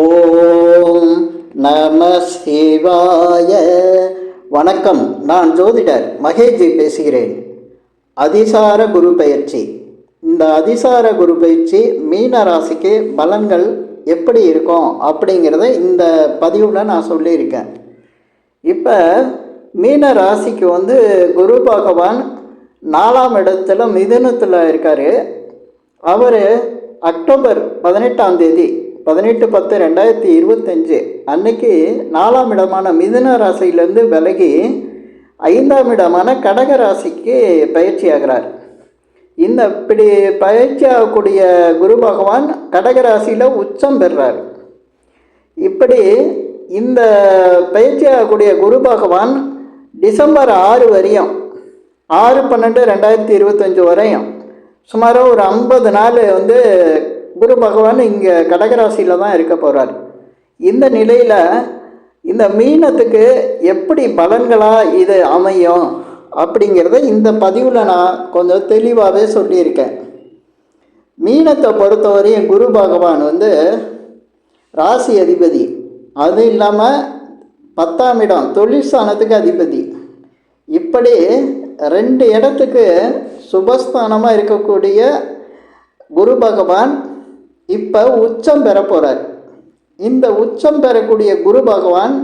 ஓம் நம சிவாய. வணக்கம். நான் ஜோதிடர் மகேஜி பேசுகிறேன். அதிசார குரு பயிற்சி. இந்த அதிசார குரு பயிற்சி மீன ராசிக்கு பலன்கள் எப்படி இருக்கும் அப்படிங்கிறத இந்த பதிவில் நான் சொல்லியிருக்கேன். இப்போ மீன ராசிக்கு வந்து குரு பகவான் நாலாம் இடத்துல மிதுனத்தில் இருக்கார். அவர் அக்டோபர் பதினெட்டாம் தேதி பதினெட்டு பத்து ரெண்டாயிரத்தி இருபத்தஞ்சு அன்னைக்கு நாலாம் இடமான மிதுன ராசியிலேருந்து விலகி ஐந்தாம் இடமான கடக ராசிக்கு பயிற்சி ஆகிறார் இந்த இப்படி பயிற்சி ஆகக்கூடிய குரு பகவான் கடக ராசியில் உச்சம் பெறுறார். இப்படி இந்த பயிற்சி ஆகக்கூடிய குரு பகவான் டிசம்பர் ஆறு வரையும் ஆறு பன்னெண்டு ரெண்டாயிரத்தி இருபத்தஞ்சு வரையும் சுமாராக ஒரு ஐம்பது நாள் வந்து குரு பகவான் இங்கே கடகராசியில் தான் இருக்க போகிறார் இந்த நிலையில் இந்த மீனத்துக்கு எப்படி பலன்களாக இது அமையும் அப்படிங்கிறத இந்த பதிவில் நான் கொஞ்சம் தெளிவாகவே சொல்லியிருக்கேன். மீனத்தை பொறுத்தவரையும் குரு பகவான் வந்து ராசி அதிபதி. அது இல்லாமல் பத்தாம் இடம் தொழில் ஸ்தானத்துக்கு அதிபதி. இப்படி ரெண்டு இடத்துக்கு சுபஸ்தானமாக இருக்கக்கூடிய குரு பகவான் இப்போ உச்சம் பெற போகிறார் இந்த உச்சம் பெறக்கூடிய குரு பகவான்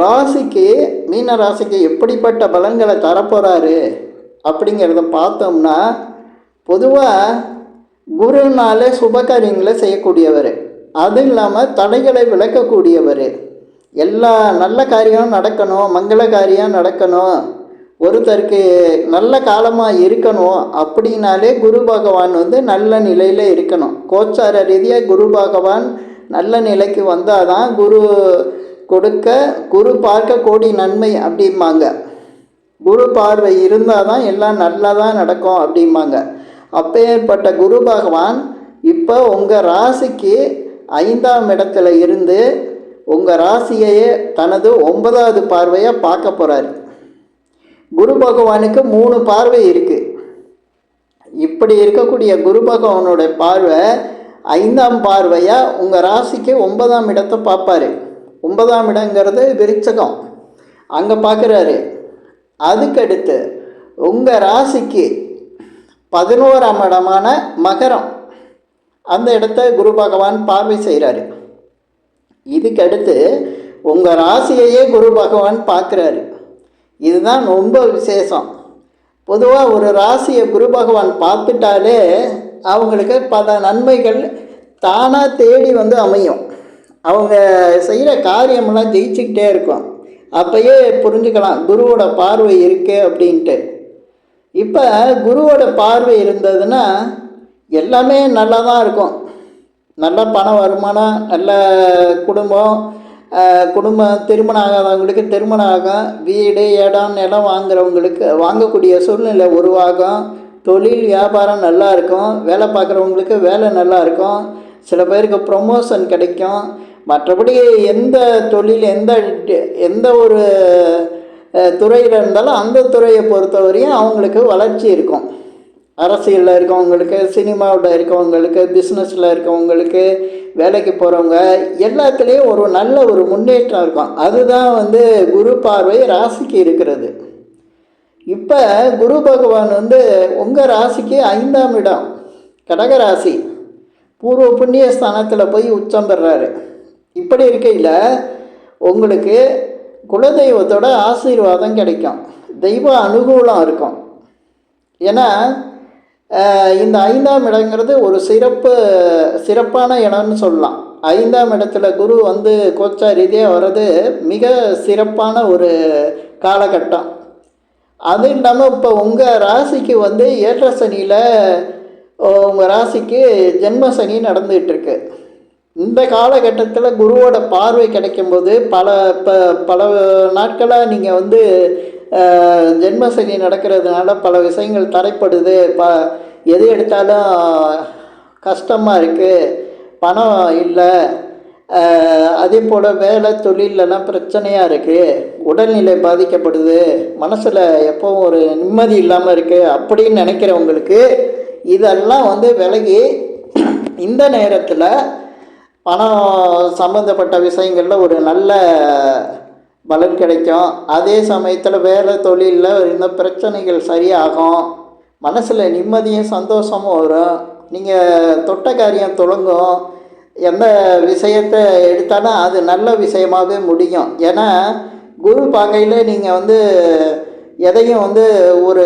ராசிக்கு மீன ராசிக்கு எப்படிப்பட்ட பலன்களை தரப்போகிறாரு அப்படிங்கிறத பார்த்தோம்னா பொதுவாக குருனாலே சுபகாரியங்களை செய்யக்கூடியவர். அது இல்லாமல் தடைகளை விளக்கக்கூடியவர் எல்லா நல்ல காரியம் நடக்கணும் மங்கள காரியம் நடக்கணும். ஒருத்தருக்கு நல்ல காலமாக இருக்கணும் அப்படின்னாலே குரு பகவான் வந்து நல்ல நிலையில் இருக்கணும். கோச்சார ரீதியாக குரு பகவான் நல்ல நிலைக்கு வந்தால் தான் குரு கொடுக்க குரு பார்க்க கோடி நன்மை அப்படிம்பாங்க. குரு பார்வை இருந்தால் தான் எல்லாம் நல்லதாக நடக்கும் அப்படிம்பாங்க. அப்பேற்பட்ட குரு பகவான் இப்போ உங்கள் ராசிக்கு ஐந்தாம் இடத்துல இருந்து உங்கள் ராசியையே தனது ஒன்பதாவது பார்வையாக பார்க்க போகிறாரு குரு பகவானுக்கு மூணு பார்வை இருக்குது இப்படி இருக்கக்கூடிய குரு பகவானோட பார்வை ஐந்தாம் பார்வையாக உங்கள் ராசிக்கு ஒன்பதாம் இடத்தை பார்ப்பாரு. ஒன்பதாம் இடங்கிறது விருச்சகம். அங்கே பார்க்குறாரு. அதுக்கடுத்து உங்கள் ராசிக்கு பதினோராம் இடமான மகரம். அந்த இடத்த குரு பகவான் பார்வை செய்கிறாரு இதுக்கடுத்து உங்கள் ராசியையே குரு பகவான் பார்க்குறாரு. இதுதான் ரொம்ப விசேஷம். பொதுவாக ஒரு ராசியை குரு பகவான் பார்த்துட்டாலே அவங்களுக்கு பல நன்மைகள் தானாக தேடி வந்து அமையும். அவங்க செய்கிற காரியமெல்லாம் ஜெயிச்சுக்கிட்டே இருக்கும். அப்பயே புரிஞ்சுக்கலாம் குருவோட பார்வை இருக்கு அப்படின்ட்டு. இப்போ குருவோட பார்வை இருந்ததுன்னா எல்லாமே நல்லா தான் இருக்கும். நல்ல பண வருமானம் நல்ல குடும்பம் குடும்பம் திருமணம் ஆகாதவங்களுக்கு திருமணம் ஆகும் வீடு இடம் நிலம் வாங்குறவங்களுக்கு வாங்கக்கூடிய சூழ்நிலை உருவாகும். தொழில் வியாபாரம் நல்லா இருக்கும். வேலை பார்க்குறவங்களுக்கு வேலை நல்லா இருக்கும். சில பேருக்கு ப்ரொமோஷன் கிடைக்கும். மற்றபடி எந்த தொழில் எந்த எந்த ஒரு துறையில் இருந்தாலும் அந்த துறையை பொறுத்தவரையும் அவங்களுக்கு வளர்ச்சி இருக்கும். அரசியலில் இருக்கவங்களுக்கு சினிமாவில் இருக்கவங்களுக்கு பிஸ்னஸில் இருக்கவங்களுக்கு வேலைக்கு போகிறவங்க எல்லாத்துலேயும் ஒரு நல்ல ஒரு முன்னேற்றம் இருக்கும். அதுதான் வந்து குரு பார்வை ராசிக்கு இருக்கிறது. இப்போ குரு பகவான் வந்து உங்கள் ராசிக்கு ஐந்தாம் இடம் கடகராசி பூர்வ புண்ணிய ஸ்தானத்தில் போய் உச்சம் பெறாரு. இப்படி இருக்கையில் உங்களுக்கு குலதெய்வத்தோட ஆசீர்வாதம் கிடைக்கும். தெய்வ அனுகூலம் இருக்கும். ஏன்னா இந்த ஐந்தாம் இடங்கிறது ஒரு சிறப்பு சிறப்பான இடம்னு சொல்லலாம். ஐந்தாம் இடத்துல குரு வந்து கோச்சா ரீதியாக வர்றது மிக சிறப்பான ஒரு காலகட்டம். அது இல்லாமல் இப்போ உங்கள் ராசிக்கு வந்து ஏற்ற சனியில் உங்கள் ராசிக்கு ஜென்ம சனி நடந்துகிட்ருக்கு இந்த காலகட்டத்தில் குருவோட பார்வை கிடைக்கும்போது பல இப்போ பல நாட்களாக நீங்கள் வந்து ஜென்ம சனி நடக்கிறதுனால பல விஷயங்கள் தடைப்படுது. ப எது எடுத்தாலும் கஷ்டமாக இருக்குது பணம் இல்லை. அதே போல் வேலை தொழிலெல்லாம் பிரச்சனையாக இருக்குது உடல்நிலை பாதிக்கப்படுது. மனசில் எப்போவும் ஒரு நிம்மதி இல்லாமல் இருக்குது அப்படின்னு நினைக்கிறவங்களுக்கு இதெல்லாம் வந்து விலகி இந்த நேரத்தில் பணம் சம்மந்தப்பட்ட விஷயங்களில் ஒரு நல்ல பலன் கிடைக்கும். அதே சமயத்தில் வேறு தொழிலில் இருந்த பிரச்சனைகள் சரியாகும். மனசில் நிம்மதியும் சந்தோஷமும் வரும். நீங்கள் தொட்ட காரியம் தொடங்கும். எந்த விஷயத்தை எடுத்தாலும் அது நல்ல விஷயமாகவே முடியும். ஏன்னா குரு பாகையில் நீங்கள் வந்து எதையும் வந்து ஒரு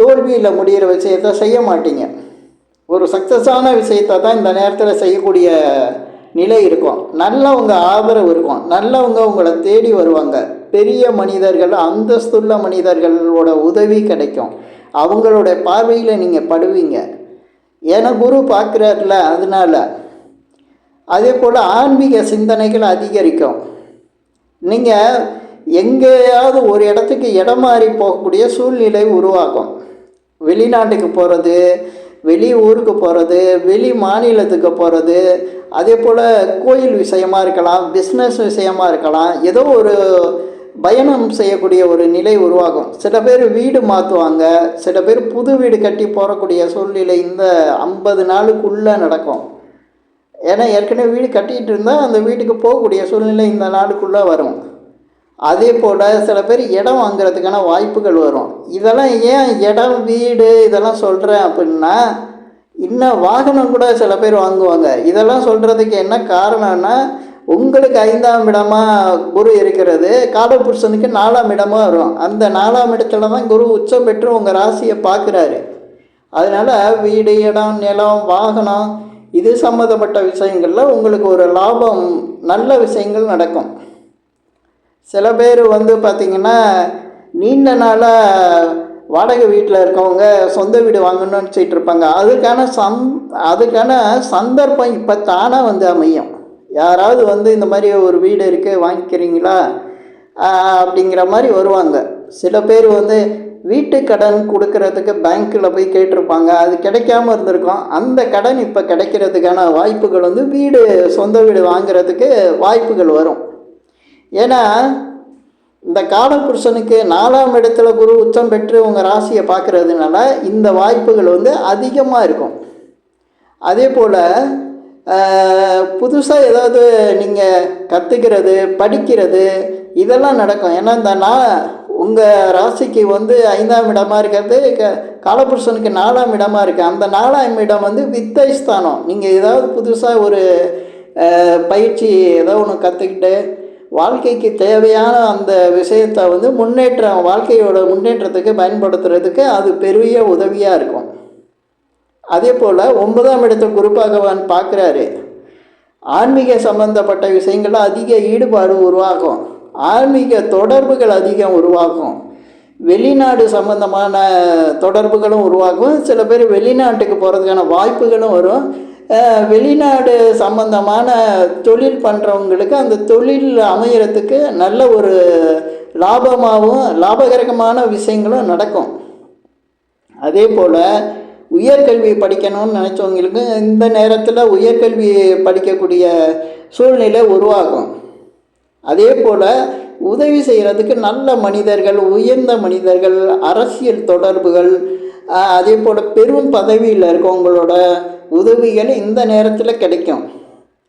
தோல்வியில் முடிகிற விஷயத்தை செய்ய மாட்டீங்க. ஒரு சக்ஸஸான விஷயத்தை தான் இந்த நேரத்தில் செய்யக்கூடிய நிலை இருக்கும். நல்லவங்க ஆதரவு இருக்கும். நல்லவங்க உங்களை தேடி வருவாங்க. பெரிய மனிதர்கள் அந்தஸ்துள்ள மனிதர்களோட உதவி கிடைக்கும். அவங்களோட பார்வையில் நீங்கள் படுவீங்க. ஏன்னா குரு பார்க்குறாருல அதனால. அதே போல் ஆன்மீக சிந்தனைகள் அதிகரிக்கும். நீங்கள் எங்கேயாவது ஒரு இடத்துக்கு இடம் மாறி போகக்கூடிய சூழ்நிலை உருவாகும். வெளிநாட்டுக்கு போகிறது வெளி ஊருக்கு போகிறது வெளி மாநிலத்துக்கு போகிறது அதே போல் கோயில் விஷயமா இருக்கலாம் பிஸ்னஸ் விஷயமா இருக்கலாம் ஏதோ ஒரு பயணம் செய்யக்கூடிய ஒரு நிலை உருவாகும். சில பேர் வீடு மாற்றுவாங்க சில பேர் புது வீடு கட்டி போகக்கூடிய சூழ்நிலை இந்த ஐம்பது நாளுக்குள்ளே நடக்கும். ஏன்னா ஏற்கனவே வீடு கட்டிகிட்டு இருந்தால் அந்த வீட்டுக்கு போகக்கூடிய சூழ்நிலை இந்த நாளுக்குள்ளே வரும். அதே போல் சில பேர் இடம் வாங்குறதுக்கான வாய்ப்புகள் வரும். இதெல்லாம் ஏன் இடம் வீடு இதெல்லாம் சொல்கிறேன் அப்படின்னா இன்னும் வாகனம் கூட சில பேர் வாங்குவாங்க. இதெல்லாம் சொல்கிறதுக்கு என்ன காரணம்னா உங்களுக்கு ஐந்தாம் இடமாக குரு இருக்கிறது காலபுருஷனுக்கு நாலாம் இடமாக வரும். அந்த நாலாம் இடத்துல தான் குரு உச்சம் பெற்று உங்கள் ராசியை பார்க்குறாரு. அதனால் வீடு இடம் நிலம் வாகனம் இது சம்மந்தப்பட்ட விஷயங்களில் உங்களுக்கு ஒரு லாபம் நல்ல விஷயங்கள் நடக்கும். சில பேர் வந்து பார்த்திங்கன்னா நீண்ட நாளாக வாடகை வீட்டில் இருக்கவங்க சொந்த வீடு வாங்கணும்னு நினச்சிட்டு இருப்பாங்க. அதுக்கான சந் அதுக்கான சந்தர்ப்பம் இப்போ தானாக வந்து அமையும். யாராவது வந்து இந்த மாதிரி ஒரு வீடு இருக்குது வாங்கிக்கிறீங்களா? அப்படிங்கிற மாதிரி வருவாங்க. சில பேர் வந்து வீட்டு கடன் கொடுக்கறதுக்கு பேங்க்கில் போய் கேட்டிருப்பாங்க. அது கிடைக்காம இருந்திருக்கும் அந்த கடன் இப்போ கிடைக்கிறதுக்கான வாய்ப்புகள் வந்து வீடு சொந்த வீடு வாங்குறதுக்கு வாய்ப்புகள் வரும். ஏன்னா இந்த காலபுருஷனுக்கு நாலாம் இடத்துல குரு உச்சம் பெற்று உங்கள் ராசியை பார்க்கறதுனால இந்த வாய்ப்புகள் வந்து அதிகமாக இருக்கும். அதே போல் புதுசாக ஏதாவது நீங்கள் கற்றுக்கிறது படிக்கிறது இதெல்லாம் நடக்கும். ஏன்னா இந்த நான் உங்கள் ராசிக்கு வந்து ஐந்தாம் இடமா இருக்கிறது க காலபுருஷனுக்கு நாலாம் இடமா இருக்குது அந்த நாலாம் இடம் வந்து வித்தை ஸ்தானம் நீங்கள் ஏதாவது புதுசாக ஒரு பயிற்சி ஏதோ ஒன்று கற்றுக்கிட்டு வாழ்க்கைக்கு தேவையான அந்த விஷயத்தை வந்து முன்னேற்றம் வாழ்க்கையோட முன்னேற்றத்துக்கு பயன்படுத்துறதுக்கு அது பெரிய உதவியாக இருக்கும். அதே போல் ஒன்பதாம் இடத்தை குரு பகவான் பார்க்குறாரு. ஆன்மீக சம்பந்தப்பட்ட விஷயங்கள்லாம் அதிக ஈடுபாடு உருவாகும். ஆன்மீக தொடர்புகள் அதிகம் உருவாகும். வெளிநாடு சம்பந்தமான தொடர்புகளும் உருவாகும். சில பேர் வெளிநாட்டுக்கு போகிறதுக்கான வாய்ப்புகளும் வரும். வெளிநாடு சம்பந்தமான தொழில் பண்ணுறவங்களுக்கு அந்த தொழில் அமையறதுக்கு நல்ல ஒரு லாபமாகவும் லாபகரகமான விஷயங்களும் நடக்கும். அதே போல் உயர்கல்வி படிக்கணும்னு நினச்சவங்களுக்கு இந்த நேரத்தில் உயர்கல்வி படிக்கக்கூடிய சூழ்நிலை உருவாகும். அதே போல் உதவி செய்கிறதுக்கு நல்ல மனிதர்கள் உயர்ந்த மனிதர்கள் அரசியல் தொடர்புகள் அதே போல் பெரும் பதவியில் இருக்கவங்களோட உதவிகள் இந்த நேரத்தில் கிடைக்கும்.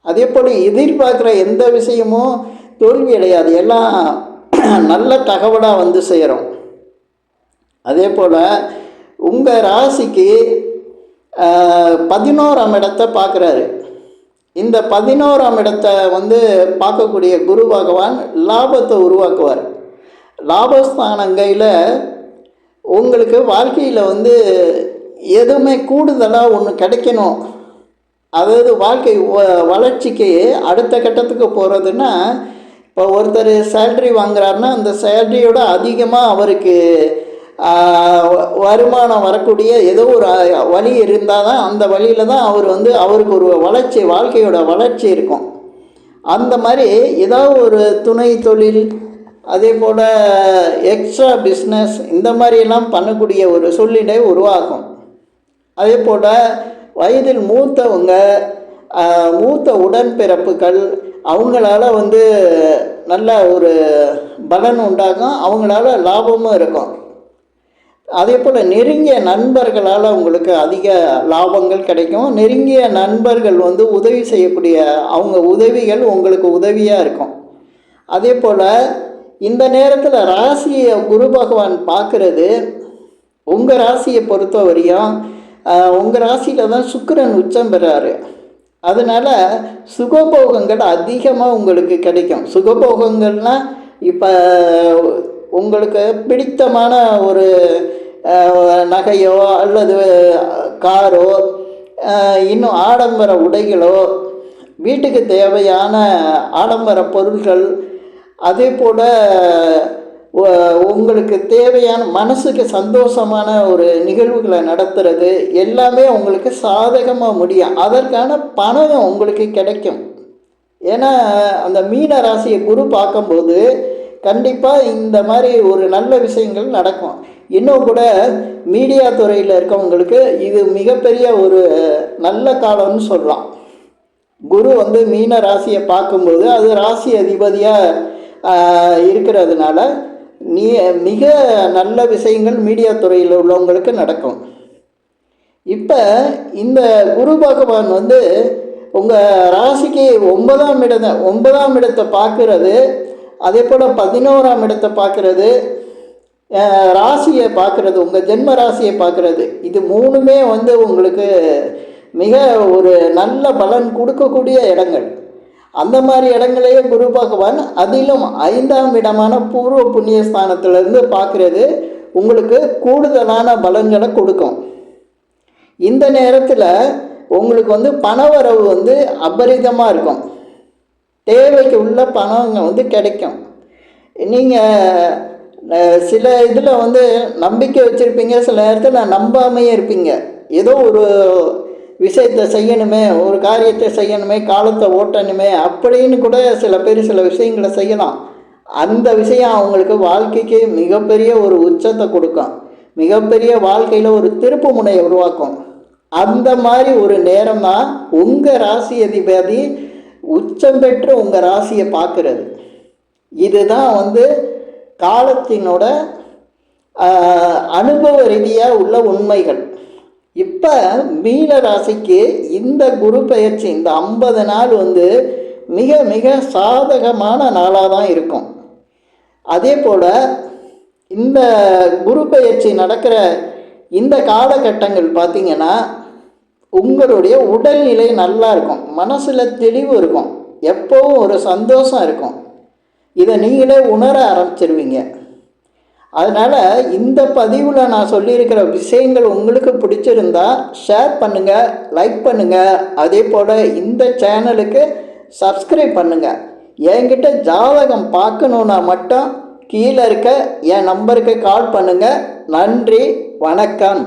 அதே போல் எதிர்பார்க்குற எந்த விஷயமும் தோல்வி அடையாது. எல்லாம் நல்ல தகவலாக வந்து சேரும். அதே போல் உங்கள் ராசிக்கு பதினோராம் இடத்தை பார்க்குறாரு. இந்த பதினோராம் இடத்தை வந்து பார்க்கக்கூடிய குரு பகவான் லாபத்தை உருவாக்குவார். லாபஸ்தானங்கையில் உங்களுக்கு வாழ்க்கையில் வந்து எதுவுமே கூடுதலாக ஒன்று கிடைக்கணும். அதாவது வாழ்க்கை வ- வளர்ச்சிக்கு அடுத்த கட்டத்துக்கு போகிறதுன்னா இப்போ ஒருத்தர் சேல்ரி வாங்குறாருன்னா அந்த சேல்ரியோட அதிகமாக அவருக்கு வருமானம் வரக்கூடிய ஏதோ ஒரு வழி இருந்தால் தான் அந்த வழியில் தான் அவர் வந்து அவருக்கு ஒரு வளர்ச்சி வாழ்க்கையோட வளர்ச்சி இருக்கும். அந்த மாதிரி ஏதாவது ஒரு துணை தொழில் அதே போல் எக்ஸ்ட்ரா பிஸ்னஸ் இந்த மாதிரியெல்லாம் பண்ணக்கூடிய ஒரு சூழ்நிலை உருவாகும். அதே போல் வயதில் மூத்தவங்க மூத்த உடன்பிறப்புகள் அவங்களால வந்து நல்ல ஒரு பலன் உண்டாகும் அவங்களால லாபமும் இருக்கும். அதே போல் நெருங்கிய நண்பர்களால் உங்களுக்கு அதிக லாபங்கள் கிடைக்கும். நெருங்கிய நண்பர்கள் வந்து உதவி செய்யக்கூடிய அவங்க உதவிகள் உங்களுக்கு உதவியாக இருக்கும். அதே போல் இந்த நேரத்தில் ராசியை குரு பகவான் பார்க்குறது உங்கள் ராசியை பொறுத்த வரையும் உங்கள் ராசியில் தான் சுக்கரன் உச்சம் பெறாரு. அதனால் சுகபோகங்கள் அதிகமாக உங்களுக்கு கிடைக்கும். சுகபோகங்கள்னால் இப்போ உங்களுக்கு பிடித்தமான ஒரு நகையோ அல்லது காரோ இன்னும் ஆடம்பர உடைகளோ வீட்டுக்கு தேவையான ஆடம்பர பொருட்கள் அதே போல் உங்களுக்கு தேவையான மனசுக்கு சந்தோஷமான ஒரு நிகழ்வுகளை நடத்துறது எல்லாமே உங்களுக்கு சாதகமாக முடியும். அதற்கான பணம் உங்களுக்கு கிடைக்கும். ஏன்னா அந்த மீன ராசியை குரு பார்க்கும்போது கண்டிப்பாக இந்த மாதிரி ஒரு நல்ல விஷயங்கள் நடக்கும். இன்னும் கூட மீடியா துறையில் இருக்கவங்களுக்கு இது மிகப்பெரிய ஒரு நல்ல காலம்னு சொல்லலாம் குரு வந்து மீன ராசியை பார்க்கும்போது அது ராசி அதிபதியாக இருக்கிறதுனால நீ மிக நல்ல விஷயங்கள் மீடியா துறையில் உள்ளவங்களுக்கு நடக்கும். இப்போ இந்த குரு பகவான் வந்து உங்கள் ராசிக்கு ஒன்பதாம் இடத்தை ஒன்பதாம் இடத்தை பார்க்குறது அதே போல் பதினோராம் இடத்தை பார்க்குறது ராசியை பார்க்குறது உங்கள் ஜென்ம ராசியை பார்க்குறது. இது மூணுமே வந்து உங்களுக்கு மிக ஒரு நல்ல பலன் கொடுக்கக்கூடிய இடங்கள். அந்த மாதிரி இடங்களையே குரு பகவான் அதிலும் ஐந்தாம் இடமான பூர்வ புண்ணிய ஸ்தானத்திலிருந்து பார்க்குறது உங்களுக்கு கூடுதலான பலன்களை கொடுக்கும். இந்த நேரத்தில் உங்களுக்கு வந்து பணவரவு வந்து அபரிதமாக இருக்கும். தேவைக்கு உள்ள பணம் வந்து கிடைக்கும். நீங்கள் சில இதில் வந்து நம்பிக்கை வச்சுருப்பீங்க சில நேரத்தில் நம்பாமையே இருப்பீங்க. ஏதோ ஒரு விஷயத்தை செய்யணுமே ஒரு காரியத்தை செய்யணுமே காலத்தை ஓட்டணுமே அப்படின்னு கூட சில பேர் சில விஷயங்களை செய்யலாம். அந்த விஷயம் அவங்களுக்கு வாழ்க்கைக்கு மிகப்பெரிய ஒரு உச்சத்தை கொடுக்கும். மிகப்பெரிய வாழ்க்கையில் ஒரு திருப்பு முனையை உருவாக்கும். அந்த மாதிரி ஒரு நேரம் தான் உங்கள் ராசி அதிபதி உச்சம் பெற்று உங்கள் ராசியை பார்க்குறது. இதுதான் வந்து காலத்தினோட அனுபவ ரீதியாக உள்ள உண்மைகள். இப்போ மீன ராசிக்கு இந்த குரு பயிற்சி இந்த ஐம்பது நாள் வந்து மிக மிக சாதகமான நாளாக தான் இருக்கும். அதே போல் இந்த குரு பயிற்சி நடக்கிற இந்த காலகட்டங்கள் பார்த்தீங்கன்னா உங்களுடைய உடல்நிலை நல்லா இருக்கும். மனசில் தெளிவு இருக்கும். எப்போவும் ஒரு சந்தோஷம் இருக்கும். இதை நீங்களே உணர ஆரம்பிச்சிருவீங்க. அதனால் இந்த பதிவில் நான் சொல்லியிருக்கிற விஷயங்கள் உங்களுக்கு பிடிச்சிருந்தா ஷேர் பண்ணுங்கள் லைக் பண்ணுங்கள் அதே போல் இந்த சேனலுக்கு சப்ஸ்கிரைப் பண்ணுங்கள் என்கிட்ட ஜாதகம் பார்க்கணுன்னா மட்டும் கீழே இருக்க என் நம்பருக்கு கால் பண்ணுங்கள் நன்றி வணக்கம்.